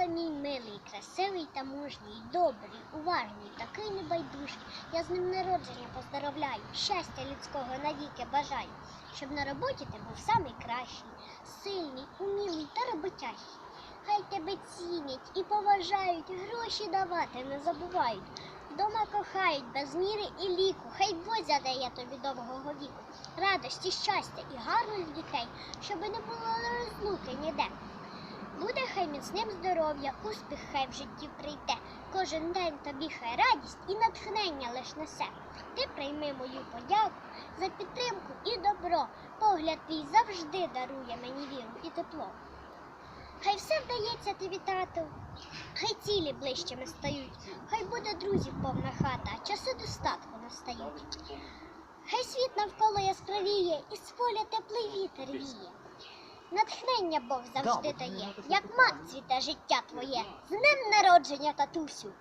Тато мій милий, красивий та мужній, добрий, уважний, такий небайдужий. Я з ним народження поздоровляю, щастя людського навіки бажаю, щоб на роботі ти був самий кращий, сильний, умілий та роботящий. Хай тебе цінять і поважають, гроші давати не забувають. Вдома кохають без міри і ліку, хай Бозя дає тобі довгого віку, радості, щастя і гарних дітей, щоби не було розлуки ніде. Хай міцним здоров'я, успіх хай в житті прийде. Кожен день тобі хай радість і натхнення лиш несе. Ти прийми мою подяку за підтримку і добро. Погляд твій завжди дарує мені віру і тепло. Хай все вдається тобі, тату, хай цілі ближчими стають, хай буде друзів повна хата, а часи достатку настають. Хай світ навколо яскравіє, і з поля теплий вітер віє. Натхнення Бог завжди дає, як мак цвіте життя твоє. З днем народження, татусю!